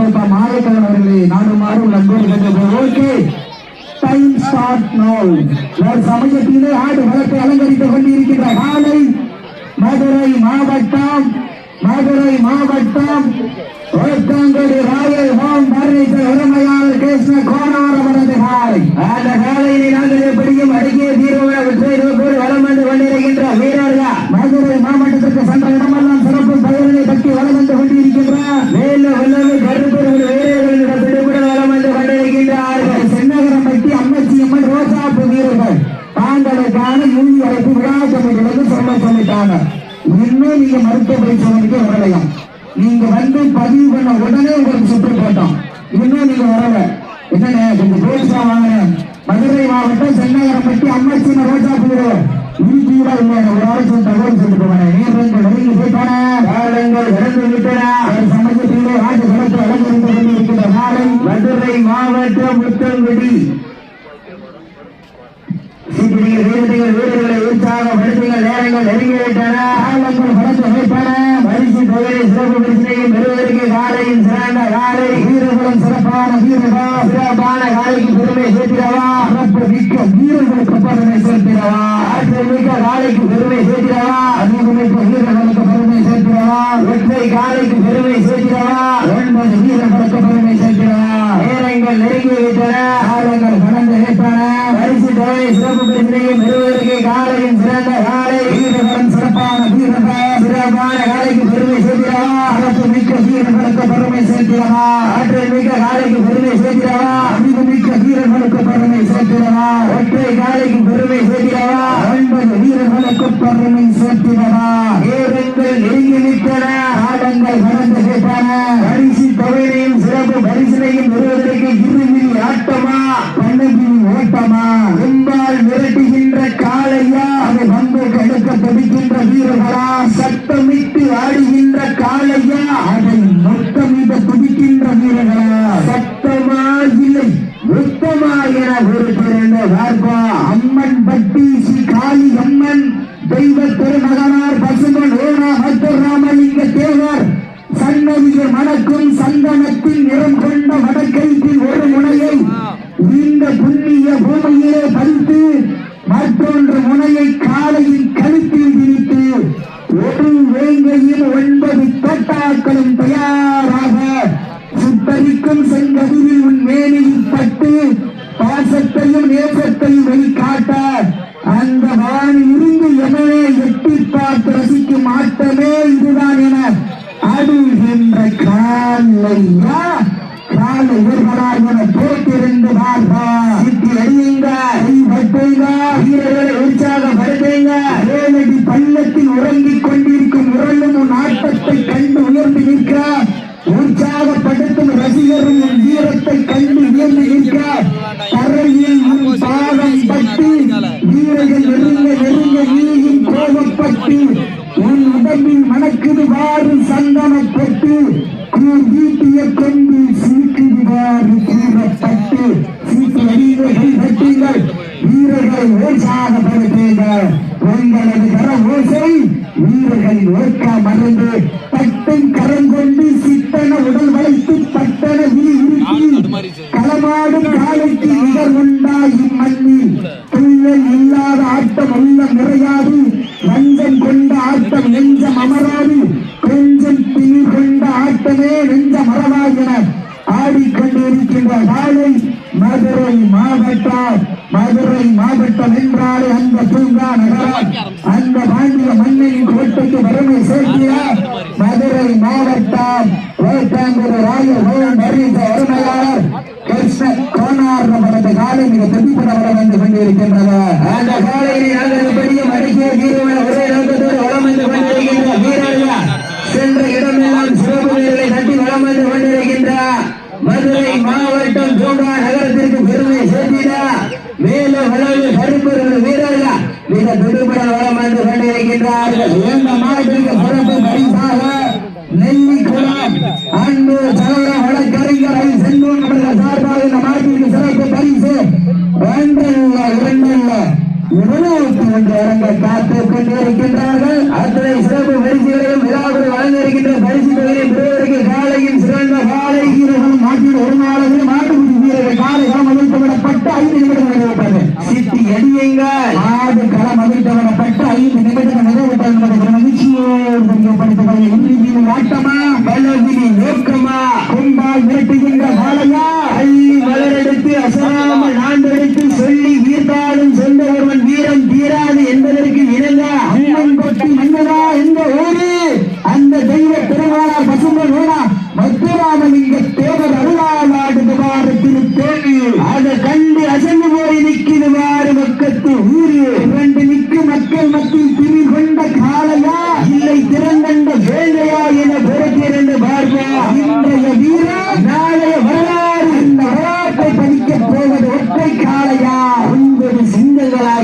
அன்போக்கா மாயக்கவன் அவர்களே நானும் மாறும் ஓகே டைம் ஸ்டார்ட் நோல் ஒரு சமயத்திலே ஆடு வளத்தை அலங்கரித்துக் கொண்டிருக்கின்ற காலை மதுரை மாவட்டம் மதுரை மாவட்டம் ஓத்தங்குடி ராயல் ஹோம் பர்னிச்சர் உரிமையாளர் கிருஷ்ண கோணாரவரது காலை அந்த காலையை நாங்கள் எப்படியும் அடிக்கே தீர்வுகளை வெற்றி நோக்கோடு வளம் வந்து கொண்டிருக்கின்ற வீரர்கள்? மதுரை மாவட்டத்திற்கு சென்ற இடமெல்லாம் சிறப்பு பயிர்களை பற்றி வளம் வந்து கொண்டிருக்கின்ற? மேலும் வல்லமை கருப்பொருள் வீரர்களிடம் பிடிபுடன் வளம் வந்து கொண்டிருக்கின்றார்கள் சென்னகரம் பற்றி அம்மச்சி அம்மன் ரோசாப்பு வீரர்கள் தாங்களுக்கான இறுதி அழைப்பு விழா கமிட்டிலிருந்து சொல்ல சொல்லிட்டாங்க இன்னும் நீங்க மருத்துவ பரிசோதனைக்கு வரலையாம் நீங்க வந்து பதிவு பண்ண உடனே உங்களுக்கு சுற்று போட்டோம். இன்னும் நீங்க வரல. என்னண்ணே கொஞ்சம் பேசா வாங்க. மதுரை மாவட்டம் சென்னகரம்பட்டி அம்மச்சி ரோஜா பூரோ இறுதியோட இல்லை ஒரு ஆலோசனை தகவல் சொல்லிட்டு போனேன். நீங்க வெளியே போயிட்டான காலங்கள் இறந்து விட்டன சமயத்திலே ஆண்டு குளத்தை அலங்கரித்து கொண்டிருக்கின்ற நாளை மதுரை மாவட்டம் முத்தங்குடி. சீக்கிரங்கள் வீரர்கள் வீரர்களை உற்சாகப்படுத்துங்கள் நேரங்கள் நெருங்கிவிட்டன ஆழங்கள் பலத்தை வைப்பன பரிசு தொகையை சிறப்பு பிரச்சனையும் பெறுவதற்கு காலையும் சிறந்த காலை வீரர்களும் சிறப்பான வீரர்கள் சிறப்பான காலைக்கு பெருமை சேர்த்திடவா? சிறப்பு மிக்க வீரர்களுக்கு பெருமை சேர்த்திடவா? ஆற்றல் மிக்க காலைக்கு பெருமை சேர்த்திடவா? அறிவு வீரர்களுக்கு பெருமை சேர்த்திடவா? ஒற்றை காலைக்கு பெருமை சேர்த்திடவா? ஒன்பது வீரர்களுக்கு பெருமை சேர்த்திடவா? நேரங்கள் நெருங்கி விட்டன காலங்கள் கடந்து விட்டன பரிசு தொகை சிறப்பு பிரச்சனையும் பெறுவதற்கு காலையும் சிறந்த காலை வீரர்களும் சிறப்பான வீரர்கள் சிறப்பான காலைக்கு பெருமை சேர்க்கிறவா? அரசு மிக்க சீரர்களுக்கு பெருமை சேர்க்கிறவா? ஆற்றல் மிக்க காலைக்கு பெருமை சேர்க்கிறவா? அறிவு மிக்க வீரர்களுக்கு பெருமை சேர்க்கிறவா? ஒற்றை காலைக்கு பெருமை சேர்க்கிறவா? ஒன்பது வீரர்களுக்கு பெருமை சேர்க்கிறவா? நேரங்கள் நெருங்கி விட்டன ஆடங்கள் கடந்து விட்டன பரிசு தொகையையும் சிறப்பு பரிசினையும் பெறுவதற்கு நிறம் கொண்ட வடக்கைப்பில் ஒரு காலையா காலை இவர்களால் என போட்டிருந்து பார்ப்பா. சிட்டி அடியுங்க கைப்பட்டுங்க வீரர்களை உற்சாகப்படுத்துங்க. ஏழடி பள்ளத்தில் உறங்கிக் கொண்டிருக்கும் உரளும் உன் ஆட்டத்தை கண்டு உயர்ந்து நிற்க உற்சாகப்படுத்தும் ரசிகரும் உன் வீரத்தை கண்டு உயர்ந்து நிற்க தரையில் உன் பாதம் பட்டு வீரர்கள் நெருங்க நெருங்க நீயும் கோபப்பட்டு உன் உடம்பில் மணக்குது வாறு சந்தன பெற்று வீட்டிய கொண்டு சீக்குது வாறு கூறப்பட்டு சீட்டு அடிகள் கட்டுங்கள் வீரர்களை உற்சாகப்படுத்துங்கள் உங்களது கர ஓசை வீரர்களின் ஓக்க மறந்து பட்டை கரம் சித்தன உடல் வளைத்து பட்டன விழி களமாடும் காலைக்கு நிகர் உண்டா இம்மண்ணில். துள்ளல் இல்லாத ஆட்டம் உள்ள நிறையாது. நின்றாலே அந்த பூங்கா நகரம் அந்த பாண்டிய மண்ணின் கோட்டைக்கு வறுமை சேர்க்கிற மதுரை மாவட்டம் இருபத்தி ஒன்று இடங்க காத்துக் கொண்டிருக்கின்றார்கள் அத்தனை சிறப்பு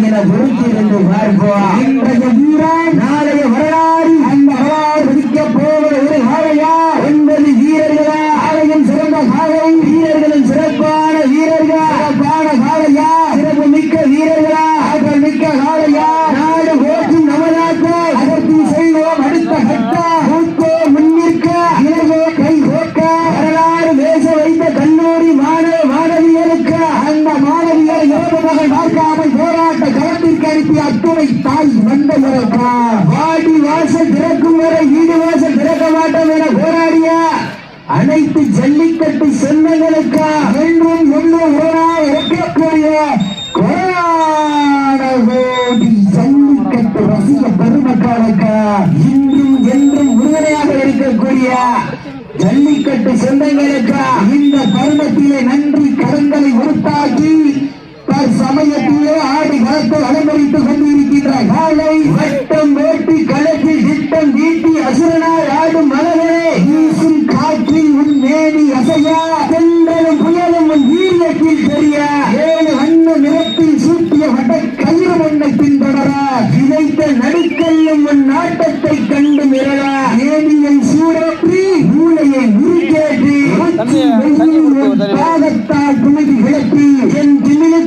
என பொறுத்திருந்து பார்ப்போம் இன்றைய வீரா உழைப்பு அத்தனை தாய் வந்த வாடி வாசல் திறக்கும் வரை வீடு வாசல் திறக்க மாட்டோம் என போராடிய அனைத்து ஜல்லிக்கட்டு சொந்தங்களுக்கு என்றும் ஒன்றும் ஒரா இருக்கக்கூடிய கோடி ஜல்லிக்கட்டு ரசிக பெருமக்களுக்கு இன்றும் என்றும் உறுதுணையாக இருக்கக்கூடிய ஜல்லிக்கட்டு சொந்தங்களுக்கு இந்த பருவத்திலே நன்றி கடன்களை உருத்தாக்கி சமயத்திலே ஆடி களத்தை அலங்கரித்துக் கொண்டிருக்கின்ற காலை சட்டம் வேட்டி கலக்கு சித்தம் வீட்டி அசுரனாய் ஆடும் மலரே வீசும் காற்றில் உன் மேனி அசையா செந்தலும் புயலும் உன் வீரியத்தில் தெரிய ஏழு வண்ண நிறத்தில் சூட்டிய வட கயிறு ஒன்னை பின்தொடரா விதைத்த நடுக்கல்லும் உன் நாட்டத்தை கண்டு மிரளா மேனியை சூடேற்றி மூளையை முறுக்கேற்றி பாகத்தால் துணிதி விளக்கி என் திமிழ்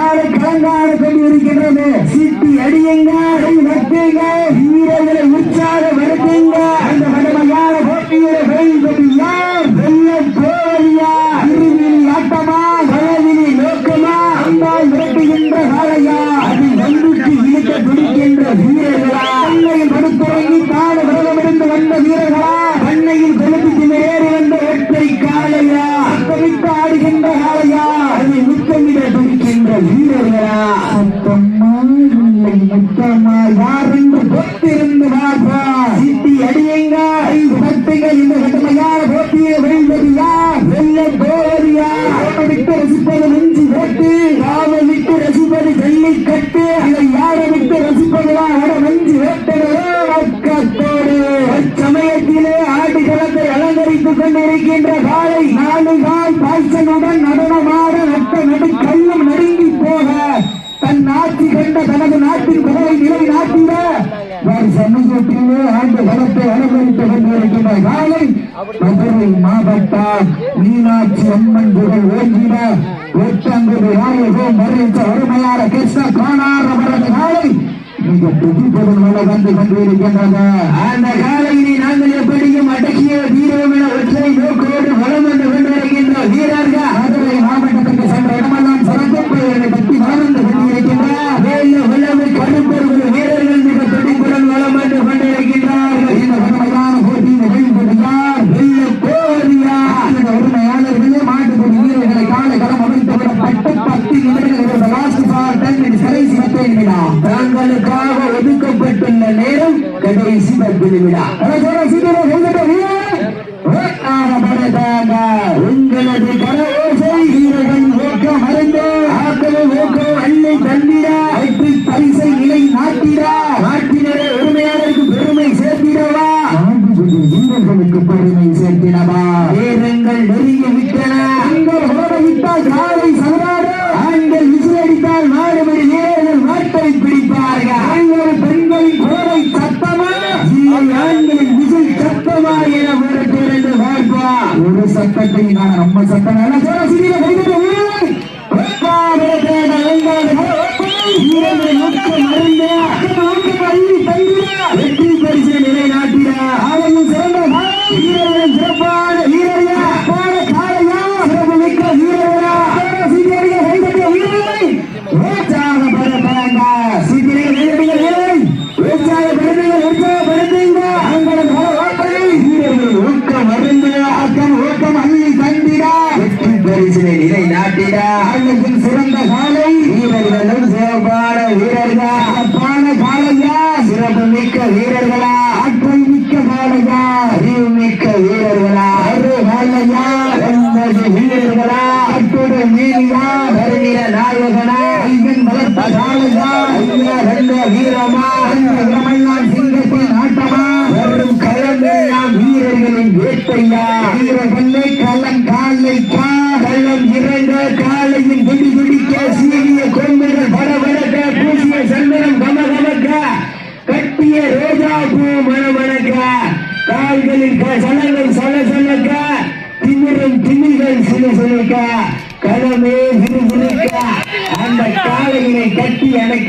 ஆறு கலங்காடு கொண்டிருக்கின்றது சிட்டி அடியுங்க வைத்தீங்க வீரர்களை உற்சாக வருத்தீங்க அந்த வடமையான போட்டிகளை கொண்டு and he என்ற தனது நாட்டின் கதவை நிலை நாட்டிட நான் சமூகத்திலே ஆண்டு பலத்தை அலங்கரித்துக் கொண்டிருக்கின்ற காலை மதுரை மாவட்டம் மீனாட்சி அம்மன் புகழ் ஓங்கிட ஒற்றங்குடி ஆயகம் மறைந்த அருமையான கிருஷ்ண காணார் அவரது காலை மிக புதுப்பொருளோடு வந்து கொண்டிருக்கின்றன அந்த காலையினை நாங்கள் எப்படியும் அடக்கிய வீரம் என ஒற்றை நோக்கோடு வளம் வந்து கொண்டிருக்கின்ற வீரர்கள். வெற்றி பரிசு நிலைநாட்டினார் அதையும் சிறந்த பரிசினை நிலை நாட்டிட அரங்கத்தில் சிறந்த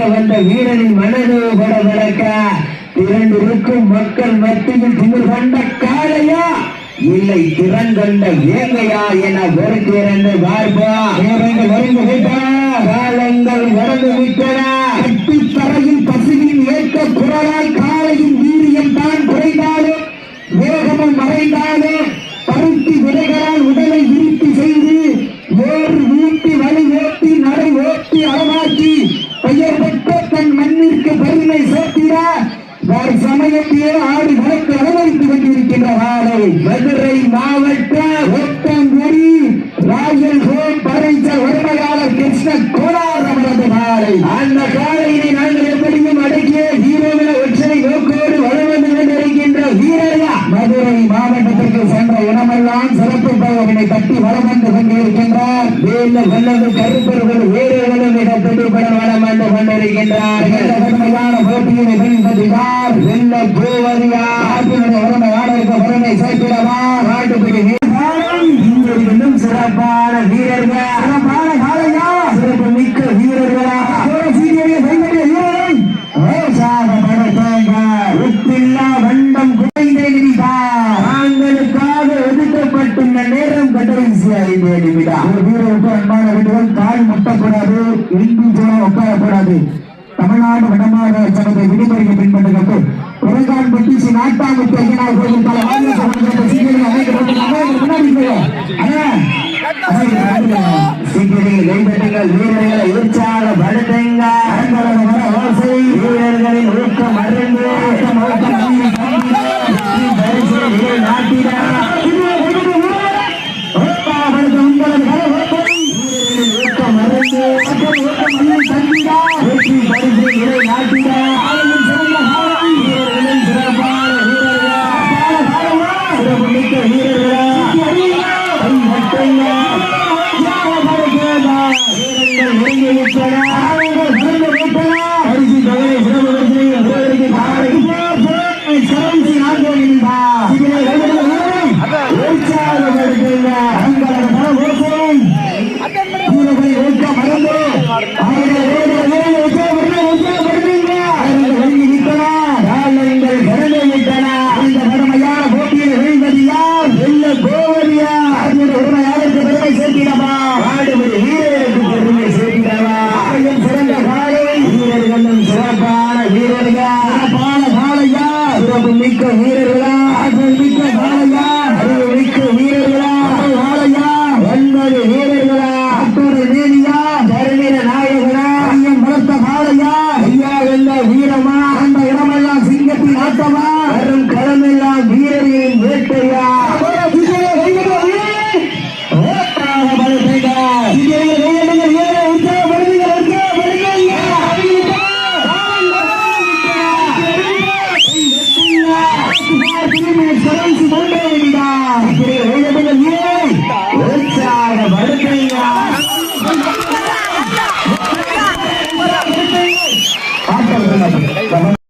விளக்க வந்த வீரனின் மனதோ மனது கூட விளக்க திரண்டிருக்கும் மக்கள் மத்தியில் திமிர் கொண்ட காளையா? இல்லை திறன் கொண்ட வேங்கையா என வெறுக்கிறேன் பார்ப்போம் வீரர்கள் வருந்து விட்டன காலங்கள் வறந்து விட்டன கட்டித்தரையில் பசுவின் ஏற்க குரலால் காலையின் வீரியம் தான் குறைந்தாலும் வேகமும் மறைந்தாலும் பருத்தி விலைகளால் உடலை விருத்தி செய்து வேறு வீட்டி வள ஒரு சமயத்திலே ஆடுகளுக்கு அனுமதித்துக் கொண்டிருக்கின்ற வாழை கோயில் பல வாகன சீக்கிரம் அமைக்கப்பட்டுள்ளன